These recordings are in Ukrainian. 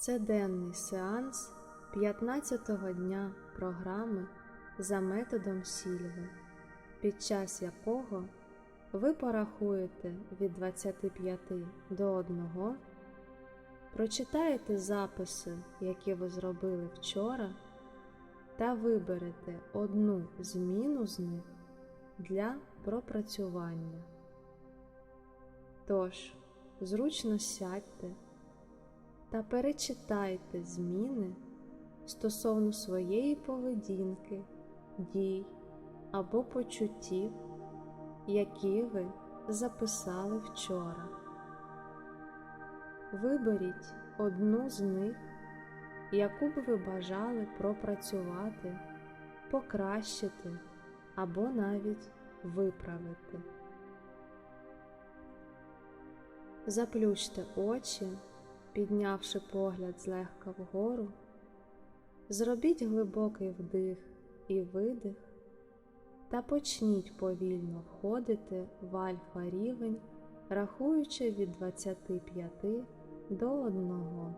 Це денний сеанс 15-го дня програми за методом Сільви, під час якого ви порахуєте від 25 до 1, прочитаєте записи, які ви зробили вчора, та виберете одну зміну з них для пропрацювання. Тож, зручно сядьте та перечитайте зміни стосовно своєї поведінки, дій або почуттів, які ви записали вчора. Виберіть одну з них, яку б ви бажали пропрацювати, покращити або навіть виправити. Заплющте очі, піднявши погляд злегка вгору, зробіть глибокий вдих і видих та почніть повільно входити в альфа рівень, рахуючи від 25 до 1.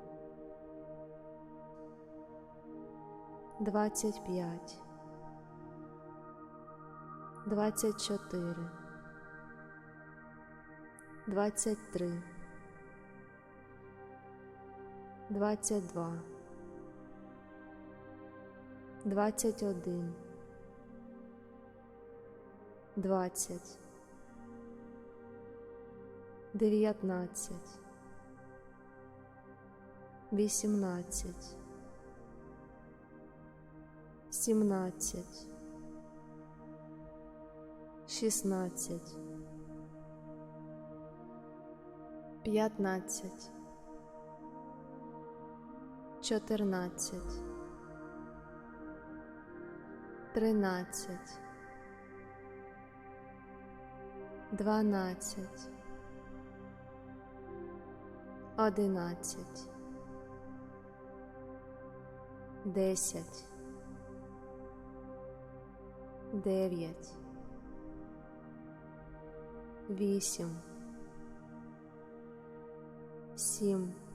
25 24 23 22 21 20 19 18 17 16 15 14 13 12 11 10 9 8 7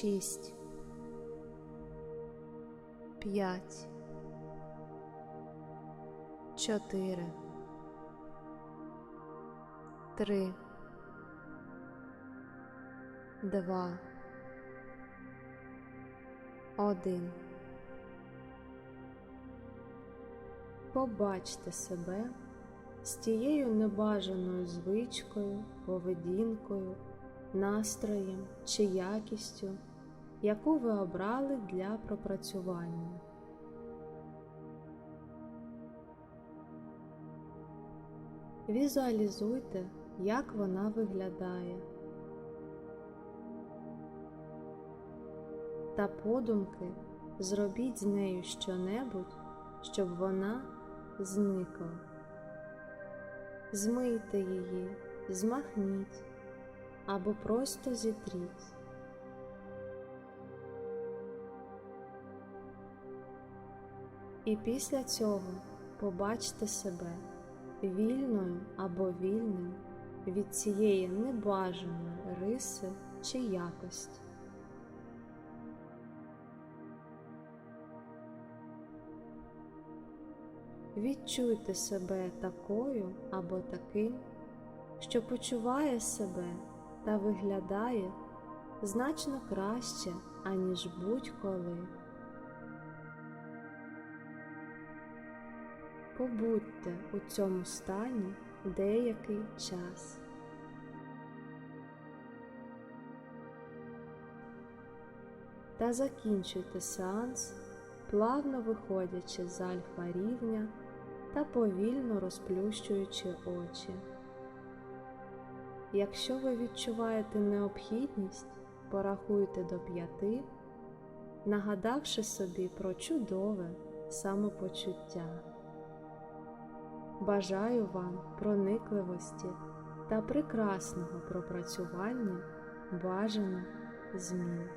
6 5 4 3 2 1 Побачте себе з тією небажаною звичкою, поведінкою, настроєм чи якістю, яку ви обрали для пропрацювання. Візуалізуйте, як вона виглядає. Та подумки зробіть з нею щонебудь, щоб вона зникла. Змийте її, змахніть або просто зітріть. І після цього побачте себе вільною або вільним від цієї небажаної риси чи якості. Відчуйте себе такою або таким, що почуває себе та виглядає значно краще, аніж будь-коли. Побудьте у цьому стані деякий час. Та закінчуйте сеанс, плавно виходячи з альфа рівня та повільно розплющуючи очі. Якщо ви відчуваєте необхідність, порахуйте до п'яти, нагадавши собі про чудове самопочуття. Бажаю вам проникливості та прекрасного пропрацювання бажаних змін.